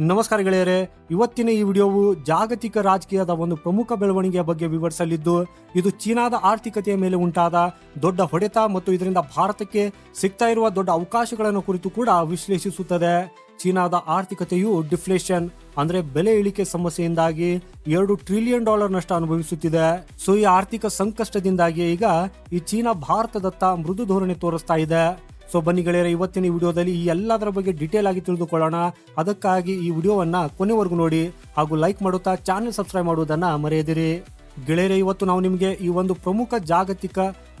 ನಮಸ್ಕಾರ ಗೆಳೆಯರೆ, ಇವತ್ತಿನ ಈ ವಿಡಿಯೋವು ಜಾಗತಿಕ ರಾಜಕೀಯದ ಒಂದು ಪ್ರಮುಖ ಬೆಳವಣಿಗೆಯ ಬಗ್ಗೆ ವಿವರಿಸಲಿದ್ದು, ಇದು ಚೀನಾದ ಆರ್ಥಿಕತೆಯ ಮೇಲೆ ಉಂಟಾದ ದೊಡ್ಡ ಹೊಡೆತ ಮತ್ತು ಇದರಿಂದ ಭಾರತಕ್ಕೆ ಸಿಗ್ತಾ ಇರುವ ದೊಡ್ಡ ಅವಕಾಶಗಳನ್ನು ಕುರಿತು ಕೂಡ ವಿಶ್ಲೇಷಿಸುತ್ತದೆ. ಚೀನಾದ ಆರ್ಥಿಕತೆಯು ಡಿಫ್ಲೇಷನ್, ಅಂದ್ರೆ ಬೆಲೆ ಇಳಿಕೆ ಸಮಸ್ಯೆಯಿಂದಾಗಿ ಎರಡು ಟ್ರಿಲಿಯನ್ ಡಾಲರ್ ನಷ್ಟ ಅನುಭವಿಸುತ್ತಿದೆ. ಸೊ, ಈ ಆರ್ಥಿಕ ಸಂಕಷ್ಟದಿಂದಾಗಿ ಈಗ ಈ ಚೀನಾ ಭಾರತದತ್ತ ಮೃದು ಧೋರಣೆ ತೋರಿಸ್ತಾ ಇದೆ. ಸೊ ಬನ್ನಿ ಗೆಳೆಯರ ಇವತ್ತಿನ ವಿಡಿಯೋದಲ್ಲಿ ಈ ಎಲ್ಲದರ ಬಗ್ಗೆ ಡೀಟೇಲ್ ಆಗಿ ತಿಳಿದುಕೊಳ್ಳೋಣ. ಅದಕ್ಕಾಗಿ ಈ ವಿಡಿಯೋವನ್ನ ಕೊನೆವರೆಗೂ ನೋಡಿ ಹಾಗೂ ಲೈಕ್ ಮಾಡುತ್ತಾ ಚಾನೆಲ್ ಸಬ್ಸ್ಕ್ರೈಬ್ ಮಾಡುವುದನ್ನ ಮರೆಯದಿರಿ. ಗೆಳೆಯರೆ, ಇವತ್ತು ನಾವು ನಿಮಗೆ ಈ ಒಂದು ಪ್ರಮುಖ ಜಾಗತಿಕ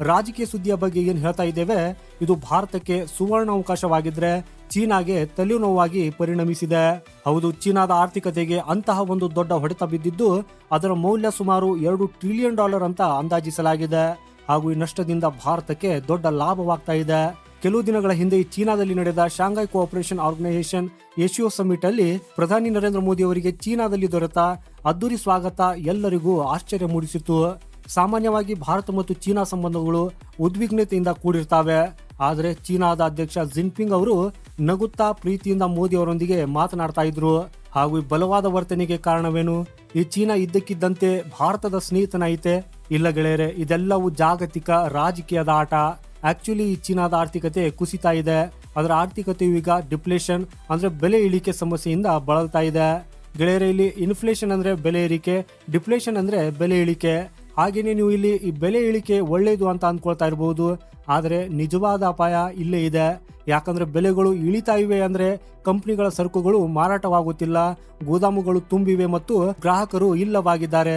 ರಾಜಕೀಯ ಸುದ್ದಿಯ ಬಗ್ಗೆ ಏನು ಹೇಳ್ತಾ ಇದ್ದೇವೆ, ಇದು ಭಾರತಕ್ಕೆ ಸುವರ್ಣ ಅವಕಾಶವಾಗಿದ್ರೆ ಚೀನಾಗೆ ತಲೆನೋವಾಗಿ ಪರಿಣಮಿಸಿದೆ. ಹೌದು, ಚೀನಾದ ಆರ್ಥಿಕತೆಗೆ ಅಂತಹ ಒಂದು ದೊಡ್ಡ ಹೊಡೆತ ಬಿದ್ದಿದ್ದು ಅದರ ಮೌಲ್ಯ ಸುಮಾರು ಎರಡು ಟ್ರಿಲಿಯನ್ ಡಾಲರ್ ಅಂತ ಅಂದಾಜಿಸಲಾಗಿದೆ. ಹಾಗೂ ಈ ನಷ್ಟದಿಂದ ಭಾರತಕ್ಕೆ ದೊಡ್ಡ ಲಾಭವಾಗ್ತಾ ಇದೆ. ಕೆಲವು ದಿನಗಳ ಹಿಂದೆ ಚೀನಾದಲ್ಲಿ ನಡೆದ ಶಾಂಘೈ ಕೋಆಪರೇಷನ್ ಆರ್ಗನೈಸೇಷನ್ ಏಷ್ಯೋ ಸಮಿಟ್ ಅಲ್ಲಿ ಪ್ರಧಾನಿ ನರೇಂದ್ರ ಮೋದಿ ಅವರಿಗೆ ಚೀನಾದಲ್ಲಿ ದೊರೆತ ಅದ್ದೂರಿ ಸ್ವಾಗತ ಎಲ್ಲರಿಗೂ ಆಶ್ಚರ್ಯ ಮೂಡಿಸಿತು ಸಾಮಾನ್ಯವಾಗಿ ಭಾರತ ಮತ್ತು ಚೀನಾ ಸಂಬಂಧಗಳು ಉದ್ವಿಗ್ನತೆಯಿಂದ ಕೂಡಿರ್ತವೆ. ಆದರೆ ಚೀನಾದ ಅಧ್ಯಕ್ಷ ಜಿನ್ಪಿಂಗ್ ಅವರು ನಗುತ್ತಾ ಪ್ರೀತಿಯಿಂದ ಮೋದಿ ಅವರೊಂದಿಗೆ ಮಾತನಾಡ್ತಾ ಇದ್ರು. ಹಾಗೂ ಈ ಬಲವಾದ ವರ್ತನೆಗೆ ಕಾರಣವೇನು? ಈ ಚೀನಾ ಇದ್ದಕ್ಕಿದ್ದಂತೆ ಭಾರತದ ಸ್ನೇಹಿತನಾಯಿತೆ ಇಲ್ಲ ಗೆಳೆಯರೆ, ಇದೆಲ್ಲವೂ ಜಾಗತಿಕ ರಾಜಕೀಯದ ಆಟ. ಆಕ್ಚುಲಿ ಚೀನಾದ ಆರ್ಥಿಕತೆ ಕುಸಿತಾ ಇದೆ. ಅದರ ಆರ್ಥಿಕತೆಯು ಈಗ ಡಿಪ್ಲೇಷನ್, ಅಂದ್ರೆ ಬೆಲೆ ಇಳಿಕೆ ಸಮಸ್ಯೆಯಿಂದ ಬಳಲ್ತಾ ಇದೆ. ಗೆಳೆಯರ, ಇಲ್ಲಿ ಇನ್ಫ್ಲೇಷನ್ ಅಂದ್ರೆ ಬೆಲೆ ಏರಿಕೆ, ಡಿಪ್ಲೇಷನ್ ಅಂದ್ರೆ ಬೆಲೆ ಇಳಿಕೆ. ಹಾಗೆಯೇ ನೀವು ಇಲ್ಲಿ ಈ ಬೆಲೆ ಇಳಿಕೆ ಒಳ್ಳೆಯದು ಅಂತ ಅಂದ್ಕೊಳ್ತಾ ಇರಬಹುದು ಆದರೆ ನಿಜವಾದ ಅಪಾಯ ಇಲ್ಲೇ ಇದೆ. ಯಾಕಂದ್ರೆ ಬೆಲೆಗಳು ಇಳಿತಾ ಇವೆ ಅಂದ್ರೆ ಕಂಪ್ನಿಗಳ ಸರಕುಗಳು ಮಾರಾಟವಾಗುತ್ತಿಲ್ಲ. ಗೋದಾಮುಗಳು ತುಂಬಿವೆ ಮತ್ತು ಗ್ರಾಹಕರು ಇಲ್ಲವಾಗಿದ್ದಾರೆ.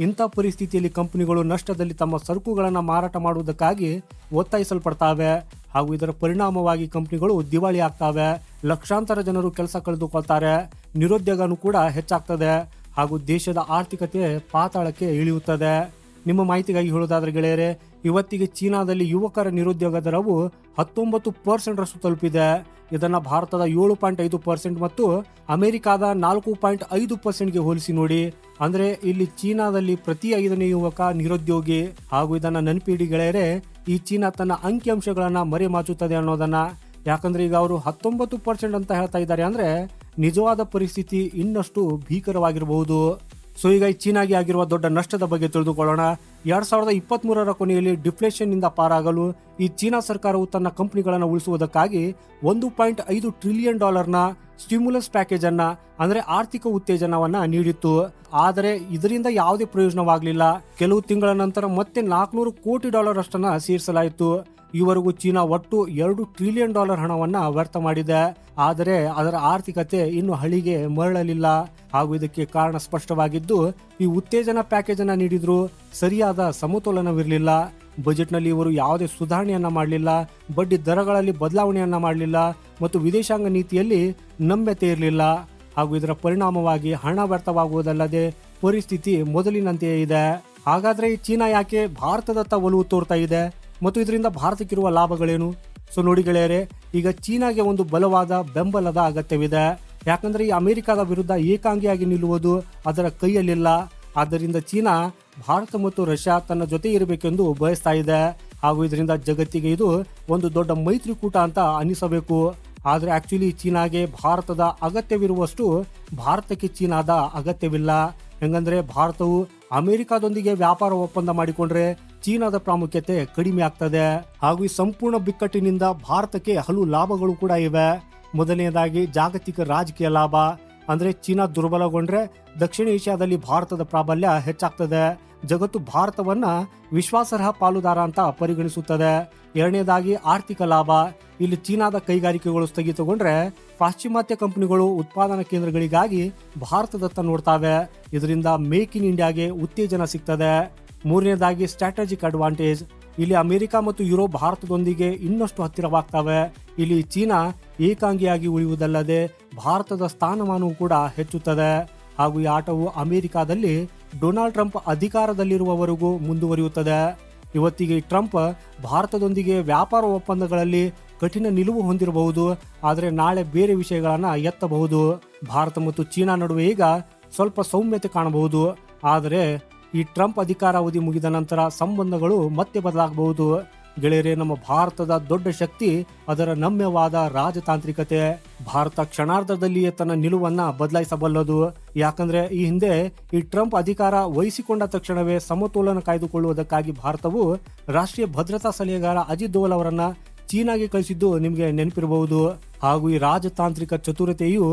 ಇಂಥ ಪರಿಸ್ಥಿತಿಯಲ್ಲಿ ಕಂಪನಿಗಳು ನಷ್ಟದಲ್ಲಿ ತಮ್ಮ ಸರಕುಗಳನ್ನು ಮಾರಾಟ ಮಾಡುವುದಕ್ಕಾಗಿ ಒತ್ತಾಯಿಸಲ್ಪಡ್ತಾವೆ. ಹಾಗೂ ಇದರ ಪರಿಣಾಮವಾಗಿ ಕಂಪನಿಗಳು ದಿವಾಳಿ ಆಗ್ತವೆ. ಲಕ್ಷಾಂತರ ಜನರು ಕೆಲಸ ಕಳೆದುಕೊಳ್ತಾರೆ. ನಿರುದ್ಯೋಗನೂ ಕೂಡ ಹೆಚ್ಚಾಗ್ತದೆ. ಹಾಗೂ ದೇಶದ ಆರ್ಥಿಕತೆ ಪಾತಾಳಕ್ಕೆ ಇಳಿಯುತ್ತದೆ. ನಿಮ್ಮ ಮಾಹಿತಿಗಾಗಿ ಹೇಳೋದಾದ್ರೆ ಗೆಳೆಯರೆ, ಇವತ್ತಿಗೆ ಚೀನಾದಲ್ಲಿ ಯುವಕರ ನಿರುದ್ಯೋಗ ದರವು ಹತ್ತೊಂಬತ್ತು ಪರ್ಸೆಂಟ್ ರಷ್ಟು ತಲುಪಿದೆ. ಇದನ್ನ ಭಾರತದ ಏಳು ಪಾಯಿಂಟ್ ಐದು ಪರ್ಸೆಂಟ್ ಮತ್ತು ಅಮೆರಿಕಾದ ನಾಲ್ಕು ಪಾಯಿಂಟ್ ಐದು ಪರ್ಸೆಂಟ್ಗೆ ಹೋಲಿಸಿ ನೋಡಿ. ಅಂದ್ರೆ ಇಲ್ಲಿ ಚೀನಾದಲ್ಲಿ ಪ್ರತಿ ಐದನೇ ಯುವಕ ನಿರುದ್ಯೋಗಿ. ಹಾಗೂ ಇದನ್ನ ನೆನಪಿಡಿ ಗೆಳೆಯರೆ, ಈ ಚೀನಾ ತನ್ನ ಅಂಕಿಅಂಶಗಳನ್ನ ಮರೆಮಾಚುತ್ತದೆ ಅನ್ನೋದನ್ನ. ಯಾಕಂದ್ರೆ ಈಗ ಅವರು ಹತ್ತೊಂಬತ್ತು ಪರ್ಸೆಂಟ್ ಅಂತ ಹೇಳ್ತಾ ಇದ್ದಾರೆ ಅಂದ್ರೆ ನಿಜವಾದ ಪರಿಸ್ಥಿತಿ ಇನ್ನಷ್ಟು ಭೀಕರವಾಗಿರಬಹುದು. ಸೊ ಈಗ ಚೀನಾಗೆ ಆಗಿರುವ ದೊಡ್ಡ ನಷ್ಟದ ಬಗ್ಗೆ ತಿಳಿದುಕೊಳ್ಳೋಣ. ಎರಡ್ ಸಾವಿರದ ಇಪ್ಪತ್ತ್ ಮೂರರ ಕೊನೆಯಲ್ಲಿ ಡಿಫ್ಲೇಷನ್ನಿಂದ ಪಾರಾಗಲು ಈ ಚೀನಾ ಸರ್ಕಾರವು ತನ್ನ ಕಂಪನಿಗಳನ್ನು ಉಳಿಸುವುದಕ್ಕಾಗಿ ಒಂದು ಪಾಯಿಂಟ್ ಐದು ಟ್ರಿಲಿಯನ್ ಡಾಲರ್ನ ಸ್ಟಿಮ್ಯುಲಸ್ ಪ್ಯಾಕೇಜ್ ಅನ್ನ ಅಂದ್ರೆ ಆರ್ಥಿಕ ಉತ್ತೇಜನವನ್ನ ನೀಡಿತ್ತು. ಆದರೆ ಇದರಿಂದ ಯಾವುದೇ ಪ್ರಯೋಜನವಾಗಲಿಲ್ಲ. ಕೆಲವು ತಿಂಗಳ ನಂತರ ಮತ್ತೆ ನಾಲ್ಕುನೂರು ಕೋಟಿ ಡಾಲರ್ ಅಷ್ಟನ್ನ ಸೇರಿಸಲಾಯಿತು. ಈವರೆಗೂ ಚೀನಾ ಒಟ್ಟು ಎರಡು ಟ್ರಿಲಿಯನ್ ಡಾಲರ್ ಹಣವನ್ನ ವ್ಯರ್ಥ ಮಾಡಿದೆ. ಆದರೆ ಅದರ ಆರ್ಥಿಕತೆ ಇನ್ನು ಹಳಿಗೆ ಮರಳಲಿಲ್ಲ. ಹಾಗೂ ಇದಕ್ಕೆ ಕಾರಣ ಸ್ಪಷ್ಟವಾಗಿದ್ದು, ಈ ಉತ್ತೇಜನ ಪ್ಯಾಕೇಜ್ ಅನ್ನ ನೀಡಿದ್ರು ಸರಿಯಾದ ಸಮತೋಲನವಿರಲಿಲ್ಲ. ಬಜೆಟ್ನಲ್ಲಿ ಇವರು ಯಾವುದೇ ಸುಧಾರಣೆಯನ್ನ ಮಾಡಲಿಲ್ಲ. ಬಡ್ಡಿ ದರಗಳಲ್ಲಿ ಬದಲಾವಣೆಯನ್ನ ಮಾಡಲಿಲ್ಲ. ಮತ್ತು ವಿದೇಶಾಂಗ ನೀತಿಯಲ್ಲಿ ನಮ್ಯತೆ ಇರಲಿಲ್ಲ. ಹಾಗೂ ಇದರ ಪರಿಣಾಮವಾಗಿ ಹಣ ವ್ಯರ್ಥವಾಗುವುದಲ್ಲದೆ ಪರಿಸ್ಥಿತಿ ಮೊದಲಿನಂತೆಯೇ ಇದೆ. ಹಾಗಾದ್ರೆ ಈ ಚೀನಾ ಯಾಕೆ ಭಾರತದತ್ತ ಒಲವು ತೋರ್ತಾ ಇದೆ? ಮತ್ತು ಇದರಿಂದ ಭಾರತಕ್ಕಿರುವ ಲಾಭಗಳೇನು? ಸೊ ನೋಡಿ ಗೆಳೆಯರೆ, ಈಗ ಚೀನಾಗೆ ಒಂದು ಬಲವಾದ ಬೆಂಬಲದ ಅಗತ್ಯವಿದೆ. ಯಾಕಂದ್ರೆ ಈ ಅಮೆರಿಕದ ವಿರುದ್ಧ ಏಕಾಂಗಿಯಾಗಿ ನಿಲ್ಲುವುದು ಅದರ ಕೈಯಲ್ಲಿಲ್ಲ. ಆದ್ದರಿಂದ ಚೀನಾ, ಭಾರತ ಮತ್ತು ರಷ್ಯಾ ತನ್ನ ಜೊತೆ ಇರಬೇಕೆಂದು ಬಯಸ್ತಾ ಇದೆ. ಹಾಗೂ ಇದರಿಂದ ಜಗತ್ತಿಗೆ ಇದು ಒಂದು ದೊಡ್ಡ ಮೈತ್ರಿಕೂಟ ಅಂತ ಅನಿಸಬೇಕು. ಆದರೆ ಆಕ್ಚುಲಿ ಚೀನಾಗೆ ಭಾರತದ ಅಗತ್ಯವಿರುವಷ್ಟು ಭಾರತಕ್ಕೆ ಚೀನಾದ ಅಗತ್ಯವಿಲ್ಲ. ಹೆಂಗಂದ್ರೆ ಭಾರತವು ಅಮೆರಿಕಾದೊಂದಿಗೆ ವ್ಯಾಪಾರ ಒಪ್ಪಂದ ಮಾಡಿಕೊಂಡ್ರೆ ಚೀನಾದ ಪ್ರಾಮುಖ್ಯತೆ ಕಡಿಮೆ ಆಗ್ತದೆ ಹಾಗೂ ಈ ಸಂಪೂರ್ಣ ಬಿಕ್ಕಟ್ಟಿನಿಂದ ಭಾರತಕ್ಕೆ ಹಲವು ಲಾಭಗಳು ಕೂಡ ಇವೆ. ಮೊದಲನೇದಾಗಿ ಜಾಗತಿಕ ರಾಜಕೀಯ ಲಾಭ, ಅಂದ್ರೆ ಚೀನಾ ದುರ್ಬಲಗೊಂಡ್ರೆ ದಕ್ಷಿಣ ಏಷ್ಯಾದಲ್ಲಿ ಭಾರತದ ಪ್ರಾಬಲ್ಯ ಹೆಚ್ಚಾಗ್ತದೆ. ಜಗತ್ತು ಭಾರತವನ್ನ ವಿಶ್ವಾಸಾರ್ಹ ಪಾಲುದಾರ ಅಂತ ಪರಿಗಣಿಸುತ್ತದೆ. ಎರಡನೇದಾಗಿ ಆರ್ಥಿಕ ಲಾಭ, ಇಲ್ಲಿ ಚೀನಾದ ಕೈಗಾರಿಕೆಗಳು ಸ್ಥಗಿತಗೊಂಡ್ರೆ ಪಾಶ್ಚಿಮಾತ್ಯ ಕಂಪನಿಗಳು ಉತ್ಪಾದನಾ ಕೇಂದ್ರಗಳಿಗಾಗಿ ಭಾರತದತ್ತ ನೋಡ್ತಾವೆ. ಇದರಿಂದ ಮೇಕ್ ಇನ್ ಇಂಡಿಯಾಗೆ ಉತ್ತೇಜನ ಸಿಗ್ತದೆ. ಮೂರನೇದಾಗಿ ಸ್ಟ್ರಾಟಜಿಕ್ ಅಡ್ವಾಂಟೇಜ್ ಇಲ್ಲಿ ಅಮೆರಿಕ ಮತ್ತು ಯುರೋಪ್ ಭಾರತದೊಂದಿಗೆ ಇನ್ನಷ್ಟು ಹತ್ತಿರವಾಗ್ತವೆ. ಇಲ್ಲಿ ಚೀನಾ ಏಕಾಂಗಿಯಾಗಿ ಉಳಿಯುವುದಲ್ಲದೆ ಭಾರತದ ಸ್ಥಾನಮಾನವು ಕೂಡ ಹೆಚ್ಚುತ್ತದೆ. ಹಾಗೂ ಈ ಆಟವು ಅಮೆರಿಕಾದಲ್ಲಿ ಡೊನಾಲ್ಡ್ ಟ್ರಂಪ್ ಅಧಿಕಾರದಲ್ಲಿರುವವರೆಗೂ ಮುಂದುವರಿಯುತ್ತದೆ. ಇವತ್ತಿಗೆ ಟ್ರಂಪ್ ಭಾರತದೊಂದಿಗೆ ವ್ಯಾಪಾರ ಒಪ್ಪಂದಗಳಲ್ಲಿ ಕಠಿಣ ನಿಲುವು ಹೊಂದಿರಬಹುದು. ಆದರೆ ನಾಳೆ ಬೇರೆ ವಿಷಯಗಳನ್ನು ಎತ್ತಬಹುದು. ಭಾರತ ಮತ್ತು ಚೀನಾ ನಡುವೆ ಈಗ ಸ್ವಲ್ಪ ಸೌಮ್ಯತೆ ಕಾಣಬಹುದು. ಆದರೆ ಈ ಟ್ರಂಪ್ ಅಧಿಕಾರಾವಧಿ ಮುಗಿದ ನಂತರ ಸಂಬಂಧಗಳು ಮತ್ತೆ ಬದಲಾಗಬಹುದು. ಗೆಳೆಯರೆ, ನಮ್ಮ ಭಾರತದ ದೊಡ್ಡ ಶಕ್ತಿ ಅದರ ನಮ್ಯವಾದ ರಾಜತಾಂತ್ರಿಕತೆ. ಭಾರತ ಕ್ಷಣಾರ್ಧದಲ್ಲಿಯೇ ತನ್ನ ನಿಲುವನ್ನ ಬದಲಾಯಿಸಬಲ್ಲದು. ಯಾಕಂದ್ರೆ ಈ ಹಿಂದೆ ಈ ಟ್ರಂಪ್ ಅಧಿಕಾರ ವಹಿಸಿಕೊಂಡ ತಕ್ಷಣವೇ ಸಮತೋಲನ ಕಾಯ್ದುಕೊಳ್ಳುವುದಕ್ಕಾಗಿ ಭಾರತವು ರಾಷ್ಟ್ರೀಯ ಭದ್ರತಾ ಸಲಹೆಗಾರ ಅಜಿತ್ ದೋವಲ್ ಅವರನ್ನ ಚೀನಾಗೆ ಕಳಿಸಿದ್ದು ನಿಮಗೆ ನೆನಪಿರಬಹುದು. ಹಾಗೂ ಈ ರಾಜತಾಂತ್ರಿಕ ಚತುರತೆಯು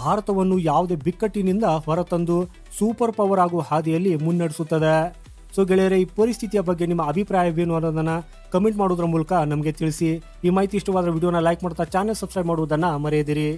ಭಾರತವನ್ನು ಯಾವುದೇ ಬಿಕ್ಕಟ್ಟಿನಿಂದ ಹೊರತಂದು ಸೂಪರ್ ಪವರ್ ಆಗುವ ಹಾದಿಯಲ್ಲಿ ಮುನ್ನಡೆಸುತ್ತದೆ. ಸೊ ಗೆಳೆಯರೆ, ಈ ಪರಿಸ್ಥಿತಿಯ ಬಗ್ಗೆ ನಿಮ್ಮ ಅಭಿಪ್ರಾಯವೇನು ಅನ್ನೋದನ್ನ ಕಮೆಂಟ್ ಮಾಡೋದ್ರ ಮೂಲಕ ನಮಗೆ ತಿಳಿಸಿ. ಈ ಮಾಹಿತಿ ಇಷ್ಟವಾದ ವಿಡಿಯೋನ ಲೈಕ್ ಮಾಡ್ತಾ ಚಾನೆಲ್ ಸಬ್ಸ್ಕ್ರೈಬ್ ಮಾಡುವುದನ್ನ ಮರೆಯದಿರಿ.